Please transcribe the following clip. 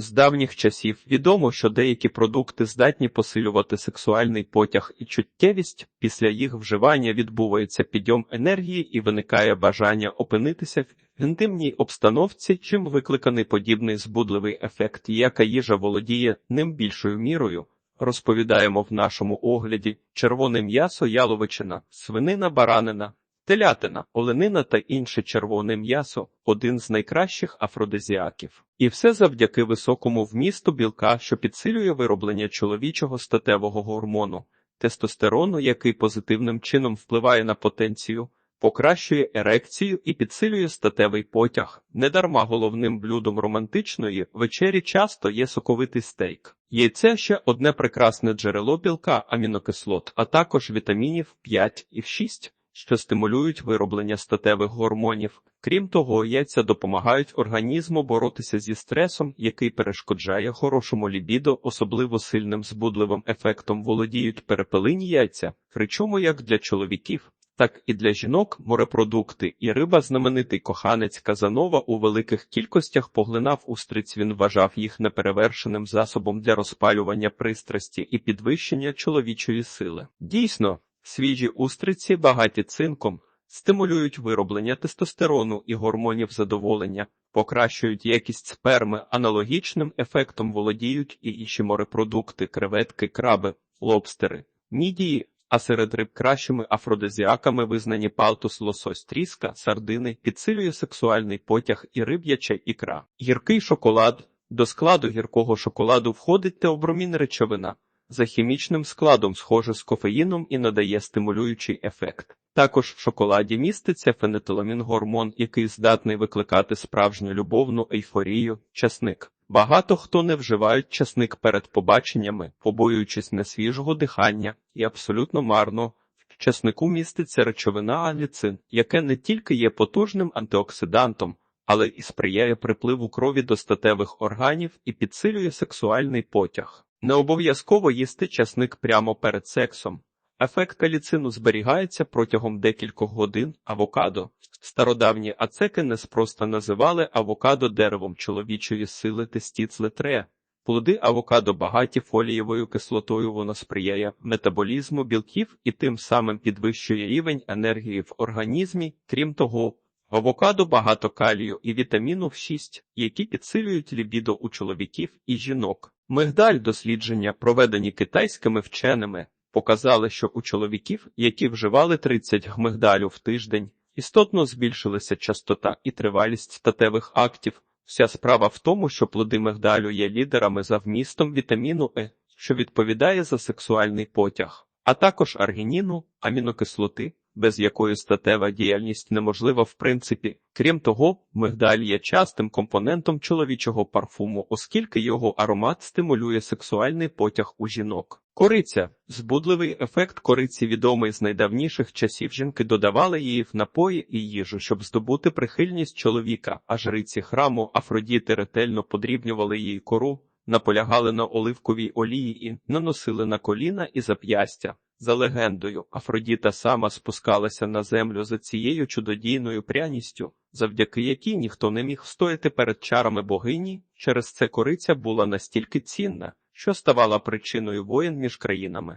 З давніх часів відомо, що деякі продукти здатні посилювати сексуальний потяг і чуттєвість. Після їх вживання відбувається підйом енергії і виникає бажання опинитися в інтимній обстановці, чим викликаний подібний збудливий ефект, яка їжа володіє ним більшою мірою. Розповідаємо в нашому огляді червоне м'ясо, яловичина, свинина, баранина, телятина, оленина та інше червоне м'ясо один з найкращих афродизіаків. І все завдяки високому вмісту білка, що підсилює вироблення чоловічого статевого гормону, тестостерону, який позитивним чином впливає на потенцію, покращує ерекцію і підсилює статевий потяг. Недарма головним блюдом романтичної вечері часто є соковитий стейк. Яйце ще одне прекрасне джерело білка амінокислот, а також вітамінів 5 і 6, що стимулюють вироблення статевих гормонів. Крім того, яйця допомагають організму боротися зі стресом, який перешкоджає хорошому лібідо, особливо сильним збудливим ефектом володіють перепелині яйця, причому як для чоловіків. Так і для жінок морепродукти і риба знаменитий коханець Казанова у великих кількостях поглинав устриць. Він вважав їх неперевершеним засобом для розпалювання пристрасті і підвищення чоловічої сили. Дійсно, свіжі устриці, багаті цинком, стимулюють вироблення тестостерону і гормонів задоволення, покращують якість сперми, аналогічним ефектом володіють і інші морепродукти, креветки, краби, лобстери, мідії. А серед риб кращими афродизіаками визнані палтус, лосось, тріска, сардини, підсилює сексуальний потяг і риб'яча ікра. Гіркий шоколад. До складу гіркого шоколаду входить теобромін речовина. За хімічним складом схоже з кофеїном і надає стимулюючий ефект. Також в шоколаді міститься фенетиламін-гормон, який здатний викликати справжню любовну ейфорію, часник. Багато хто не вживають часник перед побаченнями, побоюючись несвіжого дихання, і абсолютно марно. В часнику міститься речовина аліцин, яке не тільки є потужним антиоксидантом, але і сприяє припливу крові до статевих органів і підсилює сексуальний потяг. Не обов'язково їсти часник прямо перед сексом. Ефект каліцину зберігається протягом декількох годин авокадо. Стародавні ацеки неспроста називали авокадо деревом чоловічої сили тестіцлетре. Плоди авокадо багаті фолієвою кислотою воно сприяє метаболізму білків і тим самим підвищує рівень енергії в організмі. Крім того, в авокадо багато калію і вітаміну в 6, які підсилюють лібідо у чоловіків і жінок. Мигдаль дослідження, проведені китайськими вченими, показали, що у чоловіків, які вживали 30 гмигдалю в тиждень, істотно збільшилася частота і тривалість статевих актів. Вся справа в тому, що плоди мигдалю є лідерами за вмістом вітаміну Е, що відповідає за сексуальний потяг, а також аргініну, амінокислоти, без якої статева діяльність неможлива в принципі. Крім того, мигдаль є частим компонентом чоловічого парфуму, оскільки його аромат стимулює сексуальний потяг у жінок. Кориця збудливий ефект кориці відомий з найдавніших часів жінки додавали її в напої і їжу, щоб здобути прихильність чоловіка, а жриці храму Афродіти ретельно подрібнювали її кору, наполягали на оливковій олії і наносили на коліна і зап'ястя. За легендою, Афродіта сама спускалася на землю за цією чудодійною пряністю, завдяки якій ніхто не міг стояти перед чарами богині, через це кориця була настільки цінна, що ставала причиною воєн між країнами.